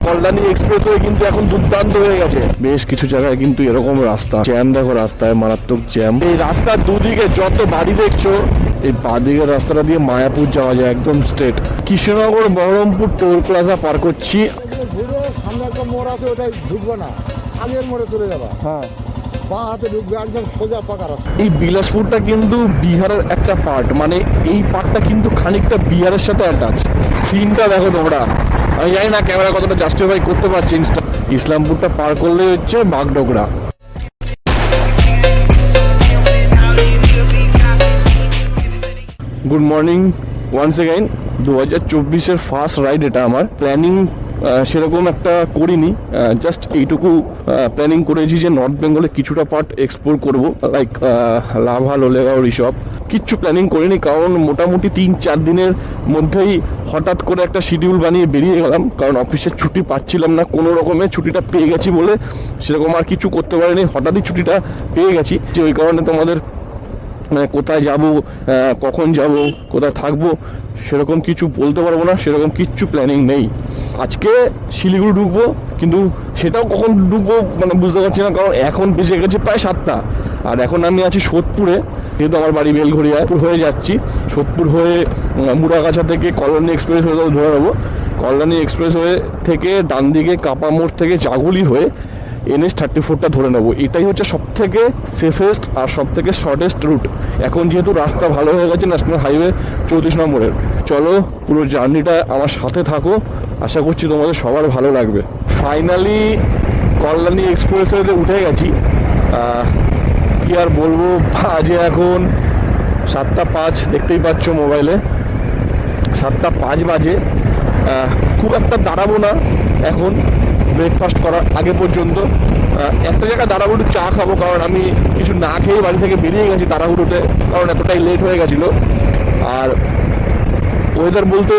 Kalyani express way কিন্তু এখন দুর্দান্ত হয়ে গেছে। বেশ কিছু জায়গায় কিন্তু এরকম রাস্তা জ্যাম দেখো রাস্তায় মারাত্মক জ্যাম। এই রাস্তার দুদিকে যত বাড়ি দেখছ এই বাদিকের রাস্তাটা দিয়ে মায়াপুর যাওয়া যায় একদম straight Krishnanagar Baharampur toll plaza পার করছি। সামনে একটা মোড় আছে ওটাই ঢুকবে না আগের মোড়ে চলে যাবা হ্যাঁ। বাঁ হাতে ঢুকবে একদম সোজা পাকা রাস্তা এই বিলাসপুরটা কিন্তু বিহারের একটা পার্ট মানে এই পার্টটা কিন্তু খানিকটা বিহারের সাথে অ্যাটাচ সিনটা দেখো তোমরা। আমি জানি না ক্যামেরা কতটা জাস্টিফাই করতে পারছি ইনস্টা ইসলামপুরটা পার করলে হচ্ছে Bagdogra. Good morning once again দু হাজার চব্বিশের ফার্স্ট রাইড এটা আমার। প্ল্যানিং সেরকম একটা করিনি। জাস্ট এইটুকু প্ল্যানিং করেছি যে নর্থ বেঙ্গলে কিছুটা পার্ট এক্সপ্লোর করব লাইক লাভা লোলেগাঁও ঋষভ কিচ্ছু প্ল্যানিং করিনি, কারণ মোটামুটি তিন চার দিনের মধ্যেই হঠাৎ করে একটা শিডিউল বানিয়ে বেরিয়ে গেলাম, কারণ অফিসের ছুটি পাচ্ছিলাম না, কোনো রকমে ছুটিটা পেয়ে গেছি বলে সেরকম আর কিছু করতে পারিনি, হঠাৎই ছুটিটা পেয়ে গেছি। যে ওই কারণে তোমাদের মানে কোথায় যাব কখন যাব, কোথায় থাকব, সেরকম কিছু বলতে পারব না, সেরকম কিচ্ছু প্ল্যানিং নেই। আজকে শিলিগুড়ি ঢুকবো, কিন্তু সেটাও কখন ঢুকবো মানে বুঝতে পারছি না, কারণ এখন বেজে গেছে প্রায় সাতটা। আর এখন আমি আছি সোদপুরে, যেহেতু আমার বাড়ি বেলঘড়িয়ায় হয়ে যাচ্ছি। সোদপুর হয়ে মুড়াগাছা থেকে কল্যাণী এক্সপ্রেস হয়ে ধরে নেব। কল্যাণী এক্সপ্রেস হয়ে থেকে ডান দিকে কাপা মোড় থেকে জাগুলি হয়ে এনএস থার্টি ফোরটা ধরে নেব। এটাই হচ্ছে সব থেকে সেফেস্ট আর সব থেকে শর্টেস্ট রুট এখন যেহেতু রাস্তা ভালো হয়ে গেছে ন্যাশনাল হাইওয়ে চৌত্রিশ নম্বরের। চলো পুরো জার্নিটা আমার সাথে থাকো। আশা করছি তোমাদের সবার ভালো লাগবে। ফাইনালি কল্যাণী এক্সপ্রেসওয়েতে উঠে গেছি। কি আর বলব আজে এখন। সাতটা পাঁচ দেখতেই পাচ্ছ মোবাইলে সাতটা পাঁচ বাজে। খুব একটা দাঁড়াবো না এখন। ব্রেকফাস্ট করার আগে পর্যন্ত একটা জায়গায় দাঁড়াবো চা খাব, কারণ আমি কিছু না খেয়ে বাড়ি থেকে বেরিয়ে গেছি তাড়াহুড়োতে কারণ এতটাই লেট হয়ে গেছিল। আর ওয়েদার বলতে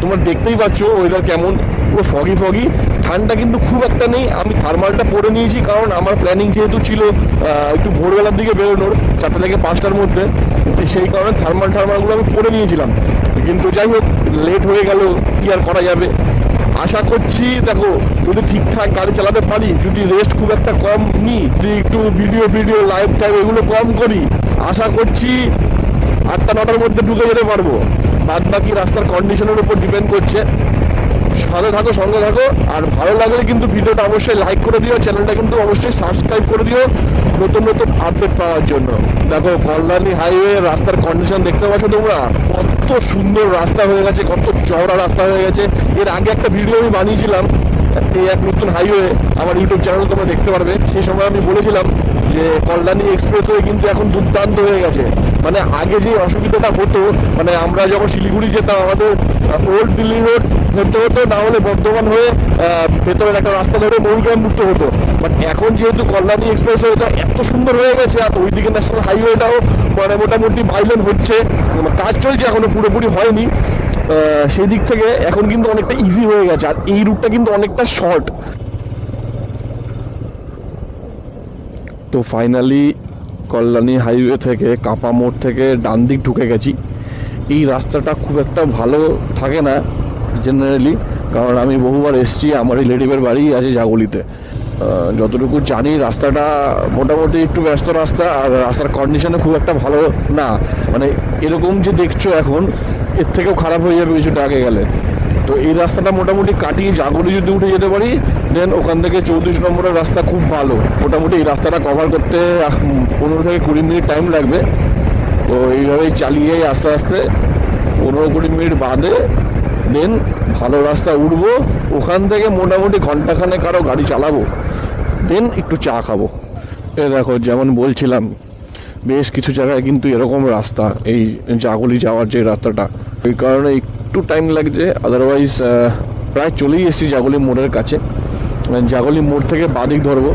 তোমার দেখতেই পাচ্ছ ওয়েদার কেমন, পুরো ফগি ফগি ঠান্ডা কিন্তু খুব একটা নেই, আমি থার্মালটা পরে নিয়েছি, কারণ আমার প্ল্যানিং যেহেতু ছিল একটু ভোরবেলার দিকে বেরোনোর, চারটে থেকে পাঁচটার মধ্যে সেই কারণে থার্মাল থার্মালগুলো আমি পরে নিয়েছিলাম। কিন্তু যাই হোক লেট হয়ে গেল, কি আর করা যাবে? আশা করছি, দেখো, যদি ঠিকঠাক গাড়ি চালাতে পারি, যদি রেস্ট খুব একটা কম নিই, যদি একটু ভিডিও ভিডিও লাইভ টাইম এগুলো কম করি, আশা করছি আটটা, নটার মধ্যে ঢুকে যেতে পারব। বাদ বাকি রাস্তার কন্ডিশনের উপর ডিপেন্ড করছে। সাথে থাকো, সঙ্গে থাকো, আর ভালো লাগলে কিন্তু ভিডিওটা অবশ্যই লাইক করে দিও চ্যানেলটা কিন্তু অবশ্যই সাবস্ক্রাইব করে দিও, নতুন নতুন আপডেট পাওয়ার জন্য। দেখো, কল্যাণী হাইওয়ে রাস্তার কন্ডিশন দেখতে পাচ্ছ তোমরা? কত সুন্দর রাস্তা হয়ে গেছে, কত চওড়া রাস্তা হয়ে গেছে। এর আগে একটা ভিডিও আমি বানিয়েছিলাম, এই এক নতুন হাইওয়ে আমার ইউটিউব চ্যানেল তোমরা দেখতে পারবে। সেই সময় আমি বলেছিলাম যে কল্যাণী এক্সপ্রেসওয়ে কিন্তু এখন দুর্দান্ত হয়ে গেছে। মানে আগে যে অসুবিধাটা হতো মানে আমরা যখন শিলিগুড়ি যেতাম, আমাদের ওল্ড দিল্লি রোড ধরতে হতো, না হলে বর্ধমান হয়ে ভেতরের একটা রাস্তা ধরে মৌগ্রাম মুক্ত হতো। বাট এখন যেহেতু কল্যাণী এক্সপ্রেসওয়েটা এত সুন্দর হয়ে গেছে, আর ওইদিকে ন্যাশনাল হাইওয়েটাও মানে মোটামুটি বাইলেন হচ্ছে। মানে কাজ চলছে, এখনও পুরোপুরি হয়নি। সেই দিক থেকে এখন কিন্তু অনেকটা ইজি হয়ে গেছে, আর এই রুটটা কিন্তু অনেকটা শর্ট তো ফাইনালি কল্যাণী হাইওয়ে থেকে কাপা মোড় থেকে ডান দিক ঢুকে গেছি। এই রাস্তাটা খুব একটা ভালো থাকে না। জেনারেলি কারণ আমি বহুবার এসছি, আমার রিলেটিভের বাড়ি আছে জাগলিতে। যতটুকু জানি, রাস্তাটা মোটামুটি একটু ব্যস্ত রাস্তা, আর রাস্তার কন্ডিশনে খুব একটা ভালো না। মানে এরকম যে দেখছ এখন, এর থেকেও খারাপ হয়ে যাবে কিছুটা আগে গেলে। তো এই রাস্তাটা মোটামুটি কাটিয়ে জাগরি যদি উঠে যেতে পারি দেন ওখান থেকে চৌত্রিশ নম্বরের রাস্তা খুব ভালো। মোটামুটি এই রাস্তাটা কভার করতে পনেরো থেকে কুড়ি মিনিট টাইম লাগবে। তো এইভাবেই চালিয়ে আস্তে আস্তে, পনেরো কুড়ি মিনিট বাদে দেন ভালো রাস্তা উঠবো, ওখান থেকে মোটামুটি ঘন্টাখানেক আরও গাড়ি চালাবো। দেন একটু চা খাব। এ দেখো, যেমন বলছিলাম, বেশ কিছু জায়গায় কিন্তু এরকম রাস্তা, এই জাগলি যাওয়ার যে রাস্তাটা। ওই কারণে একটু টাইম লাগছে আদারওয়াইজ প্রায় চলেই এসেছি জাগলি মোড়ের কাছে। জাগলি মোড় থেকে বাদিক ধরবো।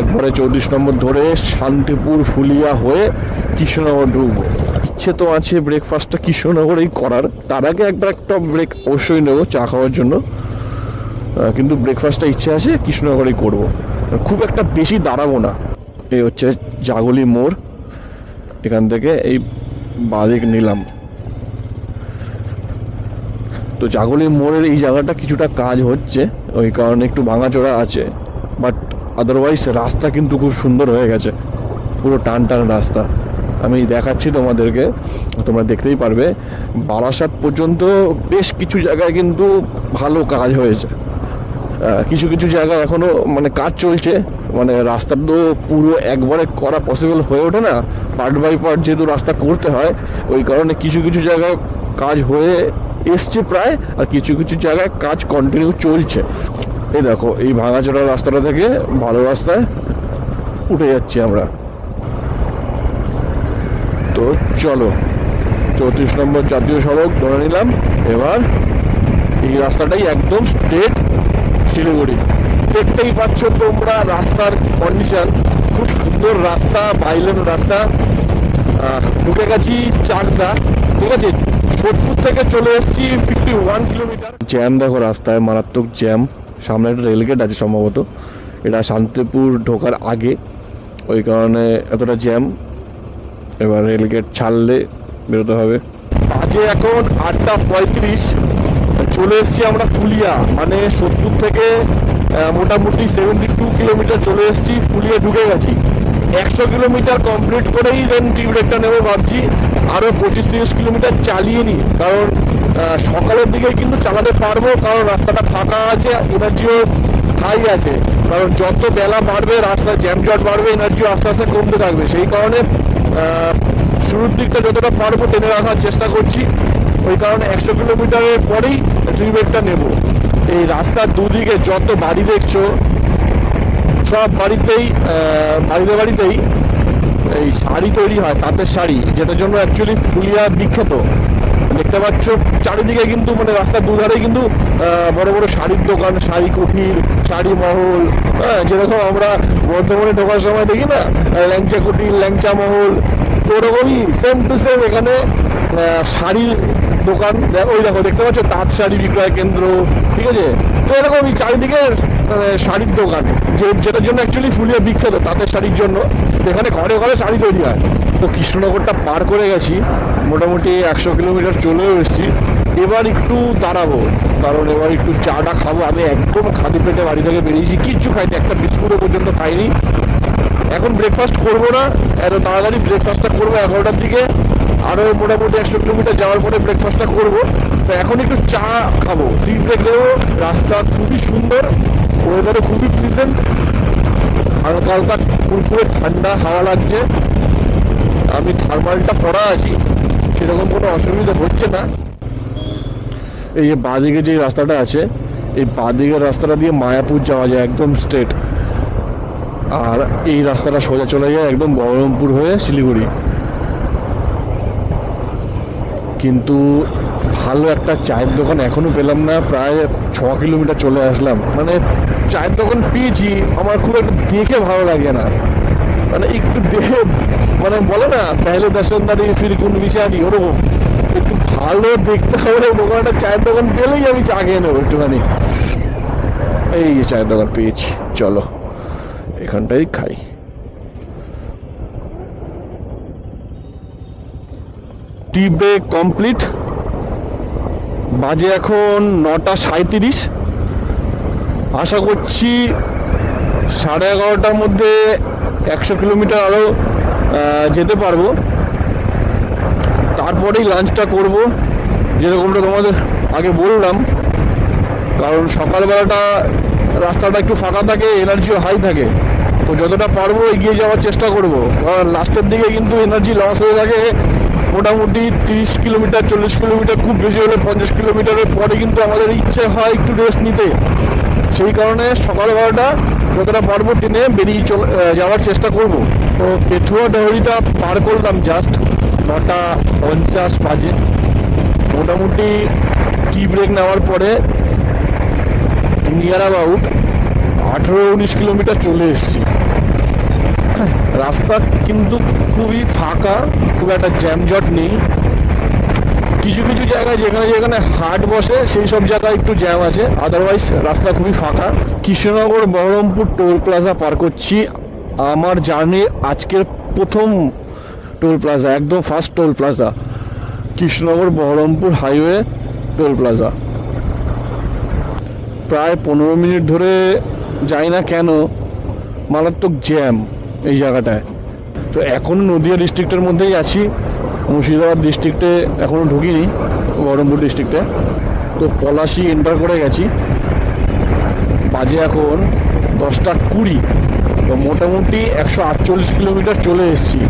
একবারে চৌত্রিশ নম্বর ধরে শান্তিপুর ফুলিয়া হয়ে কৃষ্ণনগর ঢুকবো। ইচ্ছে তো আছে ব্রেকফাস্টটা কৃষ্ণনগরেই করার। তার আগে একবার একটা ব্রেক অবশ্যই নেব চা খাওয়ার জন্য। কিন্তু ব্রেকফাস্টটা ইচ্ছে আছে কৃষ্ণনগরেই করব। খুব একটা বেশি দাঁড়াবো না। এই হচ্ছে জাগলি মোড়। এখান থেকে এই বাদিক নিলাম। তো জাগলি মোড়ের এই জায়গাটা কিছুটা কাজ হচ্ছে। ওই কারণে একটু ভাঙাচোরা আছে। বাট আদারওয়াইজ রাস্তা কিন্তু খুব সুন্দর হয়ে গেছে। পুরো টান টান রাস্তা। আমি দেখাচ্ছি তোমাদেরকে, তোমরা দেখতেই পারবে। বারাসাত পর্যন্ত বেশ কিছু জায়গায় কিন্তু ভালো কাজ হয়েছে। কিছু কিছু জায়গায় এখনও মানে কাজ চলছে। মানে রাস্তা তো পুরো একবারে করা পসিবল হয়ে ওঠে না। পার্ট বাই পার্ট যেহেতু রাস্তা করতে হয়, ওই কারণে কিছু কিছু জায়গায় কাজ হয়ে এসছে প্রায়, আর কিছু কিছু জায়গায় কাজ কন্টিনিউ চলছে। এই দেখো, এই ভাঙাচোরা রাস্তাটা থেকে ভালো রাস্তায় উঠে যাচ্ছি আমরা। তো চলো। চৌত্রিশ নম্বর জাতীয় সড়ক, ধরে নিলাম। এবার এই রাস্তাটাই একদম স্ট্রেট শিলিগুড়ি। দেখতেই পাচ্ছ তোমরা রাস্তার কন্ডিশন খুব সুন্দর রাস্তা বাইলেন রাস্তা। ঢুকে গেছি চাকদা, ঠিক আছে? সোদপুর থেকে চলে এসেছি ফিফটি ওয়ান কিলোমিটার জ্যাম দেখো রাস্তায়, মারাত্মক জ্যাম। সামনে একটা রেলগেট আছে সম্ভবত। এটা শান্তিপুর ঢোকার আগে। ওই কারণে এতটা জ্যাম। এবার রেলগেট ছাড়লে বেরোতে হবে। বাজে এখন আটটা পঁয়ত্রিশ। চলে এসেছি আমরা ফুলিয়া মানে সত্তর থেকে মোটামুটি সেভেন্টি টু কিলোমিটার চলে এসেছি, ফুলিয়া ঢুকে গেছি। একশো কিলোমিটার কমপ্লিট করেই দেন টি ব্রেকটা নেব ভাবছি। আরও পঁচিশ তিরিশ কিলোমিটার চালিয়ে নিই, কারণ সকালের দিকে কিন্তু চালাতে পারব, কারণ রাস্তাটা ফাঁকা আছে এনার্জিও হাই আছে। কারণ যত বেলা বাড়বে রাস্তায় জ্যাম জট বাড়বে এনার্জিও আস্তে আস্তে কমতে থাকবে। সেই কারণে শুরুর দিকটা যতটা পারব টেনে রাখার চেষ্টা করছি। ওই কারণে একশো কিলোমিটারের পরেই রিবেটটা নেব। এই রাস্তার দুদিকে যত বাড়ি দেখছ, সব বাড়িতেই বাড়িতে বাড়িতেই এই শাড়ি তৈরি হয়, তাঁতের শাড়ি, যেটার জন্য অ্যাকচুয়ালি ফুলিয়া বিখ্যাত। দেখতে পাচ্ছ, চারিদিকে কিন্তু মানে রাস্তার দুধারে কিন্তু বড় বড় শাড়ির দোকান, শাড়ি কুঠির শাড়ি মহল হ্যাঁ যেরকম আমরা বর্ধমানে ঢোকার সময় দেখি না, ল্যাংচা কুটির, ল্যাংচা মহল ওরকমই সেম টু সেম এখানে শাড়ির দোকান ওই দেখো, দেখতে পাচ্ছ, তাঁত শাড়ি বিক্রয় কেন্দ্র, ঠিক আছে? তো এরকমই চারিদিকে শাড়ির দোকান, যে, যেটার জন্য অ্যাকচুয়ালি ফুলিয়া বিখ্যাত, তাঁতের শাড়ির জন্য এখানে ঘরে ঘরে শাড়ি তৈরি হয়। তো কৃষ্ণনগরটা পার করে গেছি মোটামুটি একশো কিলোমিটার চলেও এসেছি। এবার একটু দাঁড়াবো, কারণ এবার একটু চাটা খাব। আমি একদম খাদি পেটে বাড়ি থেকে বেরিয়েছি, কিচ্ছু খাইনি, একটা বিস্কুটও পর্যন্ত খাইনি। এখন ব্রেকফাস্ট করব না, এত তাড়াতাড়ি ব্রেকফাস্টটা করব এগারোটার দিকে। আরও মোটামুটি একশো কিলোমিটার যাওয়ার পরে ব্রেকফাস্টটা করব। তো এখন একটু চা খাব। টি ব্রেক নেব। রাস্তা খুবই সুন্দর ওয়েদারও খুবই প্লিজেন্ট হালকা হালকা কুরকুরে ঠান্ডা হাওয়া লাগছে। আমি থার্মালটা পরা আছি। সেরকম কোনো অসুবিধা হচ্ছে না। এই যে বাঁদিকে যে রাস্তাটা আছে, এই বাঁদিকের রাস্তাটা দিয়ে মায়াপুর যাওয়া যায় একদম স্ট্রেট আর এই রাস্তাটা সোজা চলে যায় একদম বহরমপুর হয়ে শিলিগুড়ি। কিন্তু ভালো একটা চায়ের দোকান এখনও পেলাম না, প্রায় ছ কিলোমিটার চলে আসলাম। মানে চায়ের দোকান পেয়েছি, আমার খুব একটু দেখে ভালো লাগে না। মানে একটু দেখে মানে বলে না পেহলে দর্শনদারি ফির কোন বিচারি ওরকম। একটু ভালো দেখতে হবে, ওরকম চায়ের দোকান পেলেই আমি চা খেয়ে নেব একটুখানি। এই চায়ের দোকান পেয়েছি, চলো, এখানটাই খাই। টি ব্রেক কমপ্লিট বাজে এখন নটা সাঁত্রিশ আশা করছি সাড়ে এগারোটার মধ্যে একশো কিলোমিটার আরও যেতে পারব। তারপরেই লাঞ্চটা করব। যেরকমটা তোমাদের আগে বললাম, কারণ সকালবেলাটা রাস্তাটা একটু ফাঁকা থাকে এনার্জিও হাই থাকে। তো যতটা পারব এগিয়ে যাওয়ার চেষ্টা করব। কারণ লাস্টের দিকে কিন্তু এনার্জি লস হয়ে থাকে। মোটামুটি তিরিশ কিলোমিটার, চল্লিশ কিলোমিটার, খুব বেশি হলে পঞ্চাশ কিলোমিটারের পরে কিন্তু আমাদের ইচ্ছে হয় একটু রেস্ট নিতে। সেই কারণে সকালবেলাটা যতটা পারব ট্রেনে বেরিয়ে চলে যাওয়ার চেষ্টা করব। তো পেঠুয়া ডহরিটা পার করলাম জাস্ট নটা পঞ্চাশ বাজে। মোটামুটি টি ব্রেক নেওয়ার পরে নিয়ার অ্যাবাউট আঠেরো উনিশ কিলোমিটার চলে এসেছি। রাস্তা কিন্তু খুবই ফাঁকা খুব একটা জ্যামজট নেই। কিছু কিছু জায়গায় যেখানে যেখানে হাট বসে, সেই সব জায়গায় একটু জ্যাম আছে। আদারওয়াইজ রাস্তা খুবই ফাঁকা। কৃষ্ণনগর বহরমপুর টোল প্লাজা পার করছি। আমার জার্নির আজকের প্রথম টোল প্লাজা একদম first toll plaza Krishnanagar Baharampur highway toll plaza প্রায় পনেরো মিনিট ধরে যাই না কেন, মারাত্মক জ্যাম এই জায়গাটায়। তো এখন নদিয়া ডিস্ট্রিক্টের মধ্যেই আছি। মুর্শিদাবাদ ডিস্ট্রিক্টে এখনও ঢুকিনি বহরমপুর ডিস্ট্রিক্টে তো পলাশি এন্টার করে গেছি। বাজে এখন দশটা কুড়ি। তো মোটামুটি একশো আটচল্লিশ কিলোমিটার চলে এসেছি।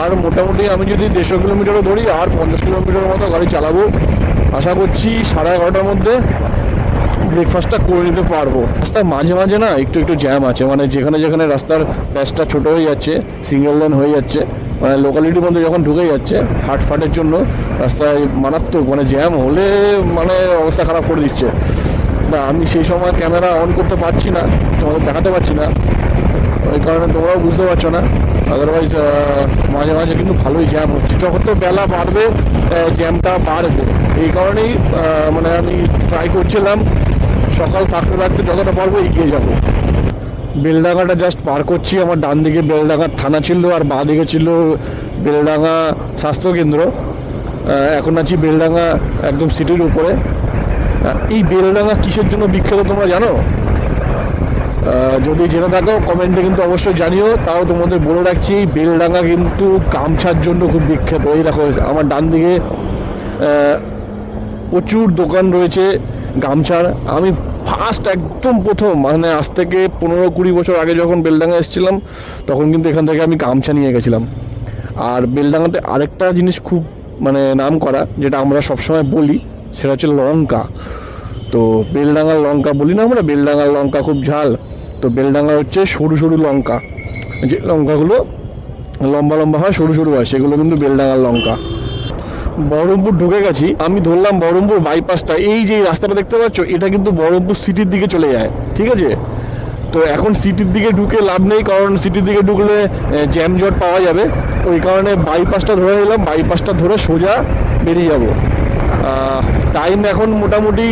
আর মোটামুটি আমি যদি দেড়শো কিলোমিটারও ধরি, আর পঞ্চাশ কিলোমিটার মতো গাড়ি চালাবো। আশা করছি সাড়ে এগারোটার মধ্যে ব্রেকফাস্টটা করে নিতে পারব। রাস্তার মাঝে মাঝে না একটু একটু জ্যাম আছে। মানে যেখানে যেখানে রাস্তার প্যাচটা ছোট হয়ে যাচ্ছে সিঙ্গেল লেন হয়ে যাচ্ছে। মানে লোকালিটির মধ্যে যখন ঢুকে যাচ্ছে হাট ফাটের জন্য রাস্তায় মারাত্মক মানে জ্যাম হলে মানে অবস্থা খারাপ করে দিচ্ছে। না, আমি সেই সময় ক্যামেরা অন করতে পারছি না, তোমাদের দেখাতে পারছি না। ওই কারণে তোমরাও বুঝতে পারছ না। আদারওয়াইজ মাঝে মাঝে কিন্তু ভালোই জ্যাম হচ্ছে। যখন তো বেলা বাড়বে জ্যামটা বাড়বে। এই কারণেই মানে আমি ট্রাই করছিলাম, সকাল থাকতে থাকতে যতটা পারব এগিয়ে যাব। বেলডাঙ্গাটা জাস্ট পার করছি। আমার ডান দিকে বেলডাঙ্গা থানা ছিল আর বাঁ দিকে ছিল বেলডাঙ্গা স্বাস্থ্যকেন্দ্র এখন আছি বেলডাঙ্গা একদম সিটির উপরে। এই বেলডাঙ্গা কিসের জন্য বিখ্যাত তোমরা জানো? যদি জেনে থাকো, কমেন্টে কিন্তু অবশ্যই জানিও। তাও তোমাদের বলে রাখছি এই বেলডাঙ্গা কিন্তু গামছার জন্য খুব বিখ্যাত। এই দেখো, আমার ডান দিকে প্রচুর দোকান রয়েছে গামছার। আমি ফার্স্ট একদম প্রথম মানে আজ থেকে পনেরো কুড়ি বছর আগে যখন বেলডাঙ্গা এসেছিলাম, তখন কিন্তু এখান থেকে আমি গামছা নিয়ে গেছিলাম। আর বেলডাঙ্গাতে আরেকটা জিনিস খুব মানে নাম করা যেটা আমরা সবসময় বলি, সেটা হচ্ছে লঙ্কা। তো বেলডাঙ্গার লঙ্কা বলি না আমরা বেলডাঙ্গার লঙ্কা খুব ঝাল। তো বেলডাঙ্গা হচ্ছে সরু সরু লঙ্কা। যে লঙ্কাগুলো লম্বা লম্বা হয়, সরু সরু হয়, সেগুলো কিন্তু বেলডাঙ্গার লঙ্কা। বহরমপুর ঢুকে গেছি, আমি ধরলাম বহরমপুর বাইপাসটা। এই যে রাস্তাটা দেখতে পাচ্ছ, এটা কিন্তু বহরমপুর সিটির দিকে চলে যায়, ঠিক আছে? তো এখন সিটির দিকে ঢুকে লাভ নেই, কারণ সিটির দিকে ঢুকলে জ্যাম জট পাওয়া যাবে। ওই কারণে বাইপাসটা ধরে নিলাম বাইপাসটা ধরে সোজা বেরিয়ে যাব। টাইম এখন মোটামুটি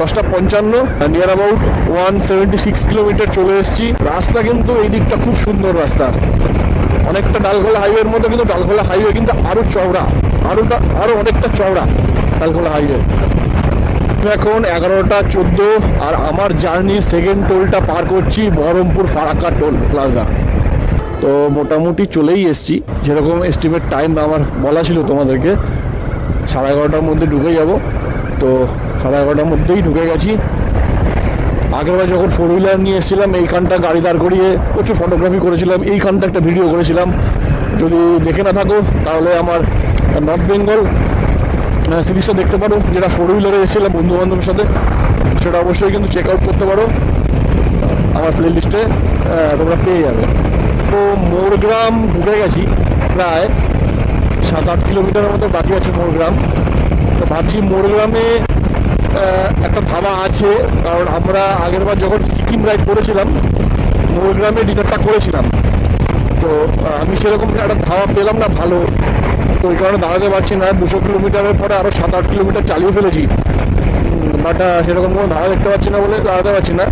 দশটা পঞ্চান্ন near about one seventy six kilometre চলে এসেছি। রাস্তা কিন্তু এই দিকটা খুব সুন্দর রাস্তা। অনেকটা ডালখোলা হাইওয়ের মধ্যে কিন্তু ডালখোলা হাইওয়ে কিন্তু আরও চওড়া আরোটা আরও অনেকটা চওড়া ডালখোলা হাইওয়ে এখন এগারোটা চোদ্দ আর আমার জার্নি সেকেন্ড টোলটা পার করছি বহরমপুর ফারাক্কা টোল প্লাজা তো মোটামুটি চলেই এসছি। যেরকম এস্টিমেট টাইম আমার বলা ছিল তোমাদেরকে, সাড়ে এগারোটার মধ্যে ঢুকে যাব। তো সাড়ে এগারোটার মধ্যেই ঢুকে গেছি। আগেরবার যখন ফোর হুইলার নিয়ে এসেছিলাম এইখানটা গাড়ি দাঁড় করিয়ে প্রচুর ফটোগ্রাফি করেছিলাম এইখানটা একটা ভিডিও করেছিলাম। যদি দেখে না থাকো, তাহলে আমার নর্থ বেঙ্গল সিরিজটা দেখতে পারো। যেটা ফোর হুইলারে এসেছিলাম বন্ধু বান্ধবের সাথে, সেটা অবশ্যই কিন্তু চেক আউট করতে পারো। আমার প্লে লিস্টে তোমরা পেয়ে যাবে। তো মোরগ্রাম ঢুকে গেছি, প্রায় সাত আট কিলোমিটারের মতো বাকি আছে মোরগ্রাম। তো ভাবছি মোরগ্রামে একটা ধাবা আছে, কারণ আমরা আগেরবার যখন সিকিম রাইড করেছিলাম মোরগ্রামে ডিনারটা করেছিলাম। তো আমি সেরকম একটা ধাবা পেলাম না, ভালো। তো ওই কারণে দাঁড়াতে পারছি না, দুশো কিলোমিটারের পরে আরও সাত আট কিলোমিটার চালিয়ে ফেলেছি। বাট সেরকম কোনো ধাবা দেখতে পাচ্ছি না বলে দাঁড়াতে পারছি না।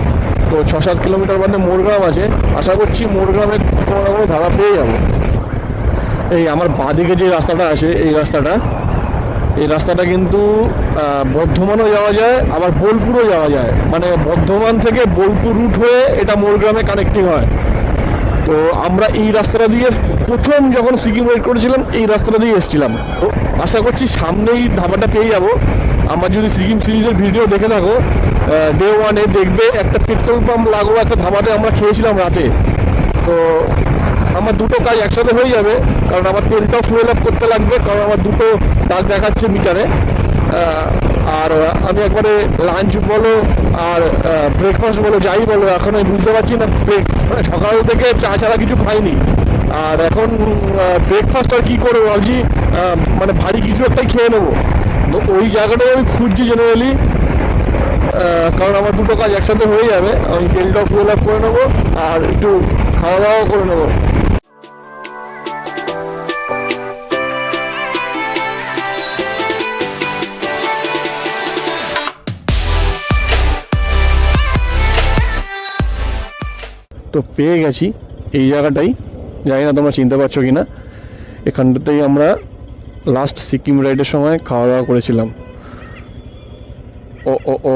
তো ছ সাত কিলোমিটার মধ্যে মোরগ্রাম আছে। আশা করছি মোরগ্রামে কোনো না কোনো ধাবা পেয়ে যাব। এই আমার বাঁদিকে যে রাস্তাটা আছে, এই রাস্তাটা এই রাস্তাটা কিন্তু বর্ধমানও যাওয়া যায়, আবার বোলপুরও যাওয়া যায়। মানে বর্ধমান থেকে বোলপুর রুট হয়ে এটা মোরগ্রামে কানেক্টিং হয়। তো আমরা এই রাস্তাটা দিয়ে প্রথম যখন সিকিম রাইড করেছিলাম, এই রাস্তাটা দিয়ে এসেছিলাম। তো আশা করছি সামনেই ধাবাটা পেয়ে যাব। আমার যদি সিকিম সিরিজের ভিডিও দেখে থাকো ডে ওয়ানে দেখবে একটা পেট্রোল পাম্প লাগোয়া একটা ধাবাতে আমরা খেয়েছিলাম রাতে। তো আমার দুটো কাজ একসাথে হয়ে যাবে, কারণ আমার তেলটাও ফুয়েল আপ করতে লাগবে, কারণ আমার দুটো দাগ দেখাচ্ছে মিটারে আর আমি একবারে লাঞ্চ বলো আর ব্রেকফাস্ট বলো, যাই বলো, এখন আমি বুঝতে পারছি না মানে সকাল থেকে চা ছাড়া কিছু খাইনি। আর এখন ব্রেকফাস্ট আর কি করব ভাবছি মানে ভারী কিছু একটাই খেয়ে নেব। তো ওই জায়গাটাই আমি খুঁজছি জেনারেলি কারণ আমার দুটো কাজ একসাথে হয়ে যাবে। আমি তেলটাও ফুয়েল আপ করে নেব আর একটু খাওয়া দাওয়াও করে নেব। তো পেয়ে গেছি এই জায়গাটাই। জানি না তোমরা চিনতে পারছ কি না এখানটাতেই আমরা লাস্ট সিকিম রাইডের সময় খাওয়া দাওয়া করেছিলাম। ও ও ও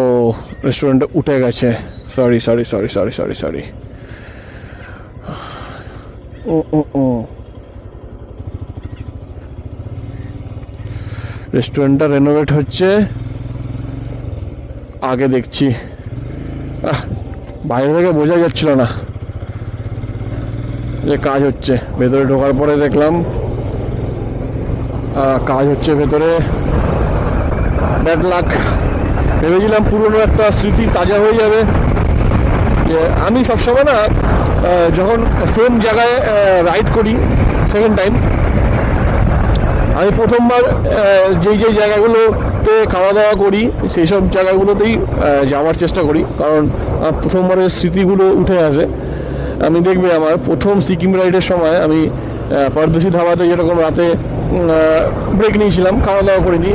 রেস্টুরেন্টে উঠে গেছে। Sorry sorry sorry sorry sorry sorry ও ও ও। রেস্টুরেন্টটা রেনোভেট হচ্ছে। আগে দেখছি। বাইরে থেকে বোঝা যাচ্ছিল না। যে কাজ হচ্ছে। ভেতরে ঢোকার পরে দেখলাম কাজ হচ্ছে ভেতরে। ব্যাড লাক ভেবেছিলাম পুরনো একটা স্মৃতি তাজা হয়ে যাবে। যে আমি সবসময় না যখন সেম জায়গায় রাইড করি সেকেন্ড টাইম আমি প্রথমবার যেই যেই জায়গাগুলোতে খাওয়া দাওয়া করি, সেই সব জায়গাগুলোতেই যাওয়ার চেষ্টা করি। কারণ প্রথমবারের স্মৃতিগুলো উঠে আসে। আমি দেখবে আমার প্রথম সিকিম রাইডের সময় আমি পরদেশি ধাবাতে যেরকম রাতে ব্রেক নিয়েছিলাম খাওয়া দাওয়া করিনি।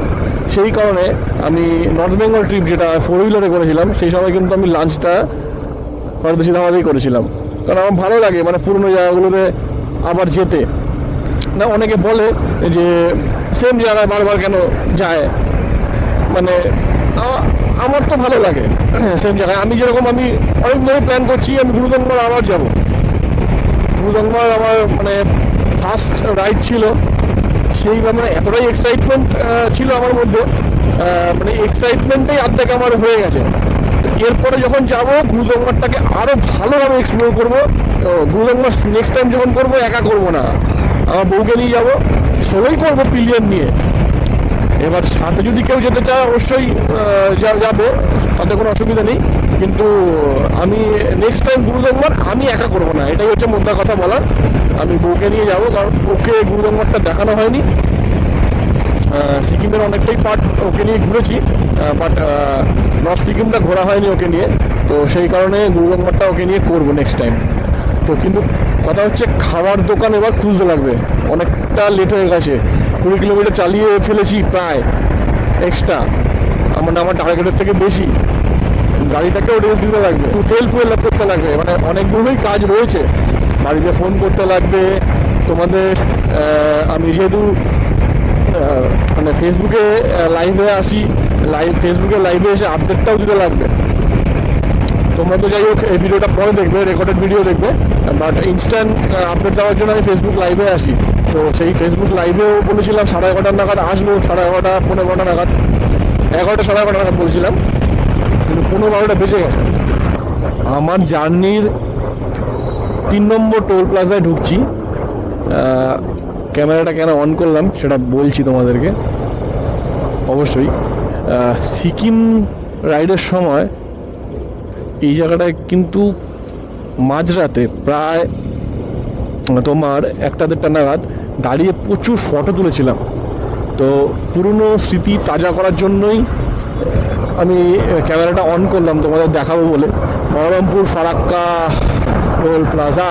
সেই কারণে আমি নর্থ বেঙ্গল ট্রিপ যেটা ফোর হুইলারে করেছিলাম, সেই সময় কিন্তু আমি লাঞ্চটা পরদেশি ধাবাতেই করেছিলাম। কারণ আমার ভালো লাগে মানে পুরনো জায়গাগুলোতে আবার যেতে। না, অনেকে বলে যে সেম জায়গায় বারবার কেন যায়? মানে আমার তো ভালো লাগে। সেম জায়গায়। আমি যেরকম, আমি অনেক ধরে প্ল্যান করছি, আমি গুরুদঙ্গর আবার যাব। গুরুদঙ্গর আমার মানে ফার্স্ট রাইড ছিল। সেই মানে এতটাই এক্সাইটমেন্ট ছিল আমার মধ্যে। মানে এক্সাইটমেন্টটাই অর্ধেক আমার হয়ে গেছে। এরপরে যখন যাব গুরুদঙ্গরটাকে আরও ভালোভাবে এক্সপ্লোর করব। গুরুদঙ্গর নেক্সট টাইম যখন করব, একা করব না। আমার বউকে নিয়ে যাব। সোলোই করব পিলিয়ন নিয়ে। এবার সাথে যদি কেউ যেতে চায়, অবশ্যই যাবে। তাতে কোনো অসুবিধা নেই। কিন্তু, আমি নেক্সট টাইম গুরুদঙ্গর আমি একা করব না। এটাই হচ্ছে মোদ্দা কথা বলার। আমি বউকে নিয়ে যাব, কারণ ওকে গুরুদঙ্গরটা দেখানো হয়নি। সিকিমের অনেকটাই পার্ট ওকে নিয়ে ঘুরেছি। বাট নর্থ সিকিমটা ঘোরা হয়নি ওকে নিয়ে। তো সেই কারণে গুরুদঙ্গরটা ওকে নিয়ে করব নেক্সট টাইম তো কিন্তু কথা হচ্ছে খাবার দোকান এবার খুঁজতে লাগবে। অনেকটা লেট হয়ে গেছে। কুড়ি কিলোমিটার চালিয়ে ফেলেছি প্রায় এক্সট্রা আমার আমার টার্গেটের থেকে বেশি। গাড়িটাকেও রেস্ট দিতে লাগবে। তেল ফুয়েল করতে লাগবে। মানে অনেকগুলোই কাজ রয়েছে। বাড়িতে ফোন করতে লাগবে। তোমাদের আমি যেহেতু মানে ফেসবুকে লাইভে আসি। লাইভ ফেসবুকে লাইভে এসে আপডেটটাও দিতে লাগবে। তোমরা তো যাই হোক, এই ভিডিওটা পরে দেখবে রেকর্ডেড ভিডিও দেখবে। বাট ইনস্ট্যান্ট আপডেট দেওয়ার জন্য আমি ফেসবুক লাইভে আসি। তো সেই ফেসবুক লাইভেও বলেছিলাম সাড়ে এগারোটা নাগাদ আসব, সাড়ে এগারোটা পনেরো এগারোটা নাগাদ। এগারোটা, সাড়ে এগারোটা নাগাদ বলছিলাম, কিন্তু পনেরো বারোটা বেজে গেছে। আমার জার্নির তিন নম্বর টোল প্লাজায় ঢুকছি। ক্যামেরাটা কেন অন করলাম সেটা বলছি তোমাদেরকে। অবশ্যই। সিকিম রাইডের সময় এই জায়গাটায় কিন্তু মাঝরাতে প্রায় তোমার একটা দেড়টা নাগাদ দাঁড়িয়ে প্রচুর ফটো তুলেছিলাম। তো পুরনো স্মৃতি তাজা করার জন্যই আমি ক্যামেরাটা অন করলাম, তোমাদের দেখাবো বলে। বহরমপুর ফারাক্কা টোল প্লাজা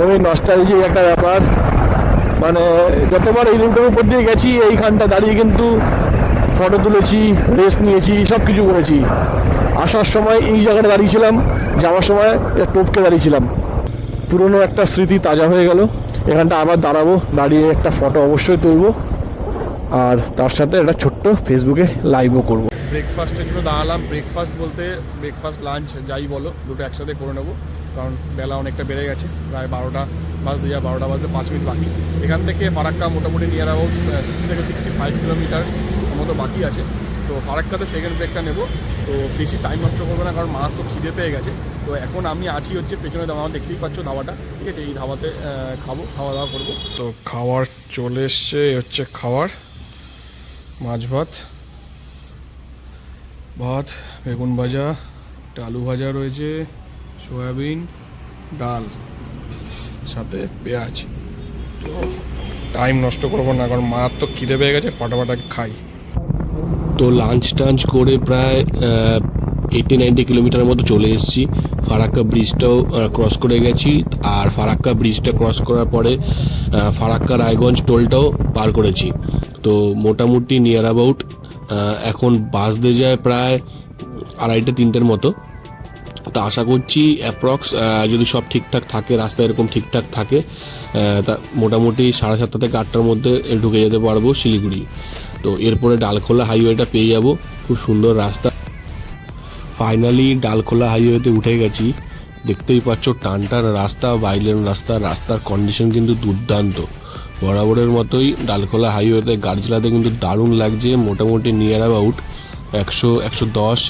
ওই নস্টালজি একটা ব্যাপার। মানে যতবার এই রুটের উপর দিয়ে গেছি, এইখানটা দাঁড়িয়ে কিন্তু ফটো তুলেছি রেস্ট নিয়েছি সব কিছু করেছি। আসার সময় এই জায়গাটা দাঁড়িয়েছিলাম, যাওয়ার সময় টপকে দাঁড়িয়েছিলাম। পুরনো একটা স্মৃতি তাজা হয়ে গেল। এখানটা আবার দাঁড়াবো, দাঁড়িয়ে একটা ফটো অবশ্যই তুলবো। আর তার সাথে একটা ছোট্ট ফেসবুকে লাইভও করব। ব্রেকফাস্টের জন্য দাঁড়ালাম। ব্রেকফাস্ট বলতে ব্রেকফাস্ট লাঞ্চ যাই বলো, দুটো একসাথে করে নেব। কারণ বেলা অনেকটা বেড়ে গেছে, প্রায় বারোটা বাজতে যা বারোটা বাজতে পাঁচ মিনিট বাকি। এখান থেকে ফারাক্কা মোটামুটি নিয়ার অ্যাবাউট সিক্সটি থেকে সিক্সটি ফাইভ কিলোমিটার মতো বাকি আছে। তো ফারাক্কাতে সেকেন্ড ব্রেকটা নেব। তো বেশি টাইম নষ্ট করবে না, কারণ তো খিদে পেয়ে গেছে। তো এখন আমি আছি হচ্ছে পেছনে দাওয়া দেখতেই পাচ্ছ ধাবাটা ঠিক আছে এই ধাবাতে খাব খাওয়া দাওয়া করব। তো খাওয়ার চলে এসছে হচ্ছে খাওয়ার। মাছ ভাত ভাত বেগুন ভাজা একটা আলু ভাজা রয়েছে সয়াবিন ডাল সাথে পেঁয়াজ। তো টাইম নষ্ট করব না কারণ মারাত্মক খিদে পেয়ে গেছে ফাটাফাটা খাই। তো লাঞ্চ টাঞ্চ করে প্রায় এইটি নাইনটি কিলোমিটার মতো চলে এসেছি। ফারাক্কা ব্রিজটাও ক্রস করে গেছি। আর ফারাক্কা ব্রিজটা ক্রস করার পরে ফারাক্কা রায়গঞ্জ টোলটাও পার করেছি। তো মোটামুটি নিয়ার অ্যাবাউট এখন বাস বাসতে যায় প্রায় আড়াইটে, তিনটের মতো। তা আশা করছি অ্যাপ্রক্স যদি সব ঠিকঠাক থাকে, রাস্তা এরকম ঠিকঠাক থাকে তা মোটামুটি সাড়ে সাতটা থেকে আটটার মধ্যে ঢুকে যেতে পারব শিলিগুড়ি। তো এরপরে ডালখোলা হাইওয়েটা পেয়ে যাব। খুব সুন্দর রাস্তা। ফাইনালি ডালখোলা হাইওয়েতে উঠে গেছি। দেখতেই পাচ্ছ টান টান রাস্তা বাইলেন রাস্তা, রাস্তার কন্ডিশন কিন্তু দুর্দান্ত। বরাবরের মতোই ডালখোলা হাইওয়েতে গাড়ি চালাতে কিন্তু দারুণ লাগছে, মোটামুটি নিয়ার অ্যাবাউট একশো একশো দশ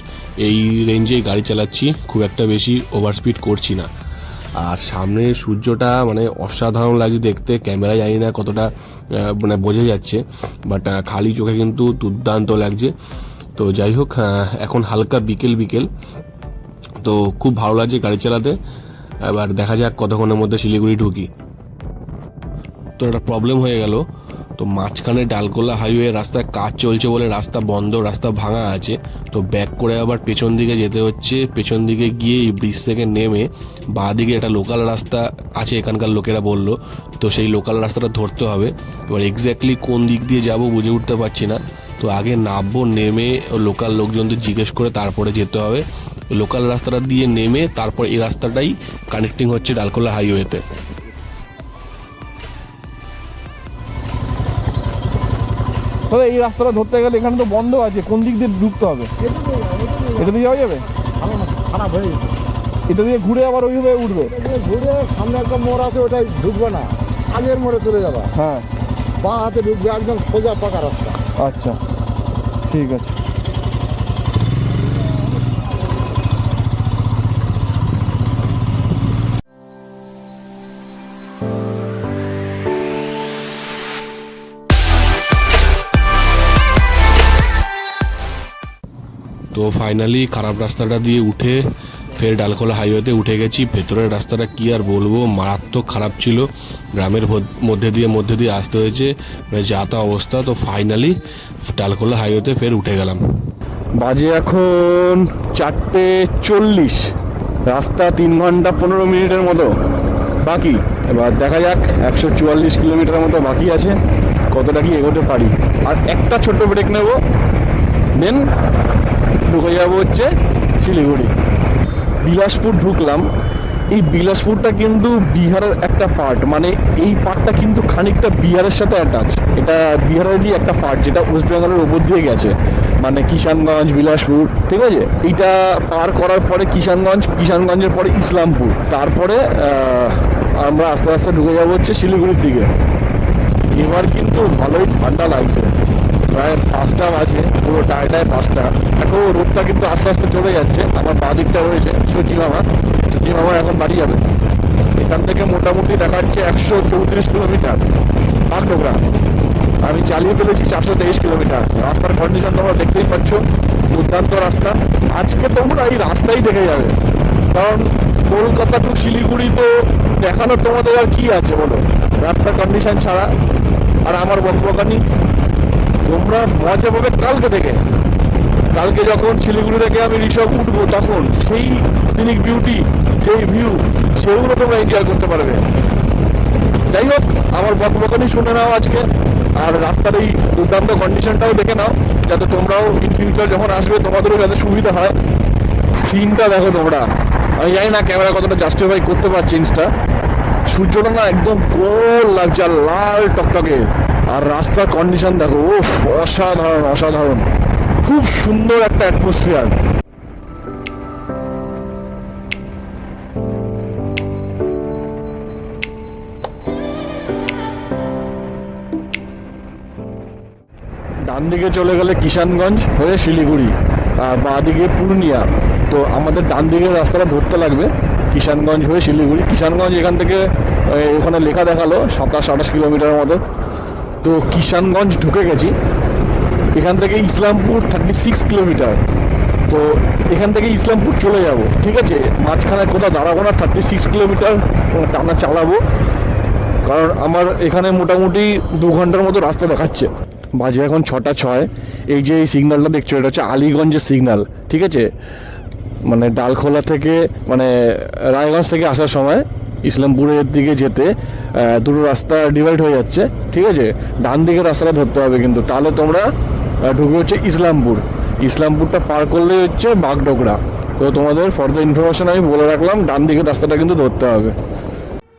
এই রেঞ্জেই গাড়ি চালাচ্ছি, খুব একটা বেশি ওভার স্পিড করছি না। আর সামনের সূর্যটা মানে অসাধারণ লাগছে দেখতে ক্যামেরা জানি না কতটা মানে বোঝা যাচ্ছে বাট খালি চোখে কিন্তু দুর্দান্ত লাগছে। তো যাই হোক এখন হালকা বিকেল বিকেল। তো খুব ভালো লাগছে গাড়ি চালাতে। এবার দেখা যাক কতক্ষণের মধ্যে শিলিগুড়ি ঢুকি। তো একটা প্রবলেম হয়ে গেল। তো মাঝখানে ডালকোলা হাইওয়ে রাস্তায় কাজ চলছে বলে রাস্তা বন্ধ, রাস্তা ভাঙা আছে। তো ব্যাক করে আবার পেছন দিকে যেতে হচ্ছে। পেছন দিকে গিয়ে এই ব্রিজ থেকে নেমে বাঁ দিকে একটা লোকাল রাস্তা আছে এখানকার লোকেরা বলল। তো সেই লোকাল রাস্তাটা ধরতে হবে। এবার এক্স্যাক্টলি কোন দিক দিয়ে যাব বুঝে উঠতে পারছি না। তো আগে নামবো, নেমে লোকাল লোকজনদের জিজ্ঞেস করে তারপরে যেতে হবে। লোকাল রাস্তাটা দিয়ে নেমে তারপর এই রাস্তাটাই কানেক্টিং হচ্ছে ডালকোলা হাইওয়েতে তবে এই রাস্তাটা ধরতে গেলে এখানে তো বন্ধ আছে কোন দিক দিয়ে ঢুকতে হবে? এটা দিয়ে যাওয়া যাবে? খারাপ হয়ে গেছে এটা দিয়ে ঘুরে আবার ওইভাবে উঠবে? ঘুরে সামনে একটা মোড় আছে ওটাই ঢুকবে না। আগের মোড়ে চলে যাবে। হ্যাঁ। বা হাতে ঢুকবে একদম সোজা পাকা রাস্তা। আচ্ছা। ঠিক আছে। তো ফাইনালি খারাপ রাস্তাটা দিয়ে উঠে ফের ডালখোলা হাইওয়েতে উঠে গেছি। ভেতরের রাস্তাটা কি আর বলব? মারাত্মক খারাপ ছিল। গ্রামের মধ্যে দিয়ে মধ্যে দিয়ে আসতে হয়েছে। মানে যা তা অবস্থা, তো ফাইনালি ডালখোলা হাইওয়েতে ফের উঠে গেলাম। বাজে এখন চারটে চল্লিশ। রাস্তা তিন ঘণ্টা পনেরো মিনিটের মতো। বাকি? এবার দেখা যাক, একশো চুয়াল্লিশ কিলোমিটার মতো বাকি আছে। কতটা কি এগোতে পারি? আর একটা ছোট্ট ব্রেক নেব। দেন ঢুকে যাব হচ্ছে শিলিগুড়ি। বিলাসপুর ঢুকলাম। এই বিলাসপুরটা কিন্তু বিহারের একটা পার্ট মানে এই পার্টটা কিন্তু খানিকটা বিহারের সাথে অ্যাটাচ এটা বিহারেরই একটা পার্ট যেটা ওয়েস্ট বেঙ্গলের উপর দিয়ে গেছে। মানে কিষানগঞ্জ, বিলাসপুর, ঠিক আছে? এইটা পার করার পরে কিষানগঞ্জ, কিষানগঞ্জের পরে ইসলামপুর। তারপরে আমরা আস্তে আস্তে ঢুকে যাব হচ্ছে শিলিগুড়ির দিকে। এবার কিন্তু ভালোই ঠান্ডা লাগছে। প্রায় পাঁচটা বাজে, পুরো টায় টায় পাঁচটা। এখন রোদটা কিন্তু আস্তে আস্তে চলে যাচ্ছে, আমার বাঁ দিকটা রয়েছে, সচি মামা। সচি মামা এখন বাড়ি যাবে। এখান থেকে মোটামুটি দেখাচ্ছে একশো চৌত্রিশ কিলোমিটার বাগডোগরা আমি চালিয়ে ফেলেছি চারশো তেইশ কিলোমিটার। রাস্তার কন্ডিশন তোমরা দেখতেই পাচ্ছ, দুর্দান্ত রাস্তা। আজকে তোমরা এই রাস্তাই দেখে যাবে। কারণ কলকাতা টু শিলিগুড়ি তো দেখানোর তোমাদের আর কি আছে বলো? রাস্তার কন্ডিশন ছাড়া। আর আমার বকবকানি তোমরা মজা পাবে কালকে থেকে। কালকে যখন শিলিগুড়ি থেকে আমি ঋষভ উঠবো, তখন সেই সিনিক বিউটি সেই ভিউ সেগুলো তোমরা এনজয় করতে পারবে। যাই হোক, আমার বকবকানি শুনে নাও আজকে, আর রাস্তার এই দুর্দান্ত কন্ডিশনটাও দেখে নাও, যাতে তোমরাও ইন ফিউচার যখন আসবে, তোমাদেরও যাতে সুবিধা হয়। সিনটা দেখো তোমরা। আমি জানি না ক্যামেরা কতটা জাস্টিফাই করতে পারছি ইনস্টা সূর্যটা না একদম গোল লাগছে, আর লাল টকটকে। আর রাস্তার কন্ডিশন দেখো ও অসাধারণ অসাধারণ। খুব সুন্দর একটা অ্যাটমসফিয়ার ডান দিকে চলে গেলে কিষানগঞ্জ, হয়ে শিলিগুড়ি, আর বাঁ দিকে পূর্ণিয়া। তো আমাদের ডান দিকের রাস্তাটা ধরতে লাগবে, কিষানগঞ্জ হয়ে শিলিগুড়ি। কিষানগঞ্জ এখান থেকে ওখানে লেখা দেখাল, সাতাশ আঠাশ কিলোমিটার মতো। তো কিষানগঞ্জ ঢুকে গেছি। এখান থেকে ইসলামপুর থার্টি সিক্স কিলোমিটার। তো এখান থেকে ইসলামপুর চলে যাব, ঠিক আছে? মাঝখানে কোথাও দাঁড়াবো না থার্টি সিক্স কিলোমিটার টানা চালাবো। কারণ আমার এখানে মোটামুটি দু ঘণ্টার মতো রাস্তা দেখাচ্ছে। বাজে এখন ছটা ছয়। এই যে এই সিগন্যালটা দেখছ, এটা হচ্ছে আলিগঞ্জের সিগন্যাল ঠিক আছে? মানে ডালখোলা থেকে মানে রায়গঞ্জ থেকে আসার সময় ইসলামপুরের দিকে যেতে দুটো রাস্তা ডিভাইড হয়ে যাচ্ছে, ঠিক আছে? ডান দিকের রাস্তাটা ধরতে হবে কিন্তু, তাহলে তোমরা ঢুকে হচ্ছে ইসলামপুর। ইসলামপুরটা পার করলেই হচ্ছে বাগডোগরা। তো তোমাদের ফর দ্য ইনফরমেশন আমি বলে রাখলাম, ডান দিকের রাস্তাটা কিন্তু ধরতে হবে।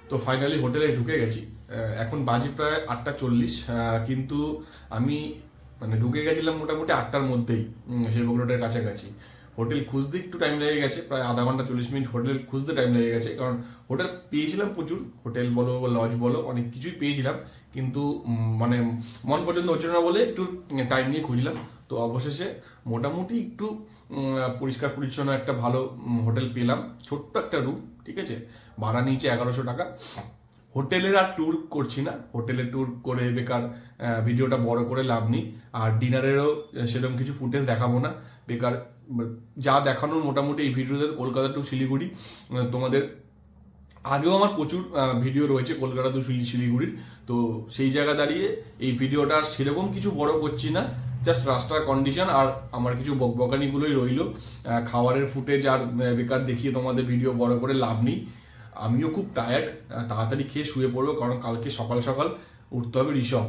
তো ফাইনালি হোটেলে ঢুকে গেছি। এখন বাজে প্রায় আটটা চল্লিশ। কিন্তু আমি মানে ঢুকে গেছিলাম মোটামুটি আটটার মধ্যেই সেই রোডের কাছাকাছি। হোটেল খুঁজতে একটু টাইম লেগে গেছে, প্রায় আধা ঘণ্টা চল্লিশ মিনিট হোটেল খুঁজতে টাইম লেগে গেছে, কারণ হোটেল পেয়েছিলাম প্রচুর, হোটেল বলো বা লজ বলো, অনেক কিছুই পেয়েছিলাম, কিন্তু মানে মন পছন্দ হচ্ছিল না বলে একটু টাইম নিয়ে খুঁজলাম। তো অবশেষে মোটামুটি একটু পরিষ্কার পরিচ্ছন্ন একটা ভালো হোটেল পেলাম, ছোট্ট একটা রুম ঠিক আছে? ভাড়া নিয়েছে এগারোশো টাকা। হোটেলের আর ট্যুর করছি না, হোটেলে ট্যুর করে বেকার ভিডিওটা বড় করে লাভ নেই। আর ডিনারেরও সেরকম কিছু ফুটেজ দেখাবো না। বেকার যা দেখানোর মোটামুটি এই ভিডিওতে কলকাতা টু শিলিগুড়ি। তোমাদের, আগেও আমার প্রচুর ভিডিও রয়েছে কলকাতা টু শিলি- শিলিগুড়ির। তো সেই জায়গা দাঁড়িয়ে এই ভিডিওটা আর সেরকম কিছু বড় করছি না। জাস্ট রাস্তার কন্ডিশন আর আমার কিছু বকবকানিগুলোই রইল। খাবারের ফুটেজ আর বেকার দেখিয়ে তোমাদের ভিডিও বড় করে লাভ নেই। আমিও খুব টায়ার্ড তাড়াতাড়ি খেয়ে শুয়ে পড়ব, কারণ কালকে সকাল সকাল উঠতে হবে ঋষভ।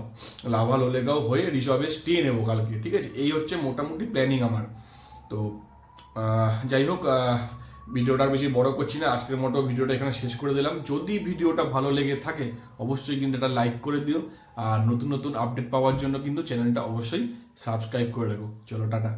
লাভা লোলেগাঁও হয়ে ঋষভে স্টে নেব কালকে, ঠিক আছে? এই হচ্ছে মোটামুটি প্ল্যানিং আমার। তো যাই হোক ভিডিওটা বেশি বড় করছি না, আজকের মতো ভিডিওটা এখানে শেষ করে দিলাম। যদি ভিডিওটা ভালো লেগে থাকে, অবশ্যই কিন্তু এটা লাইক করে দিও। আর নতুন নতুন আপডেট পাওয়ার জন্য কিন্তু চ্যানেলটা অবশ্যই সাবস্ক্রাইব করে রাখো। চলো, টাটা।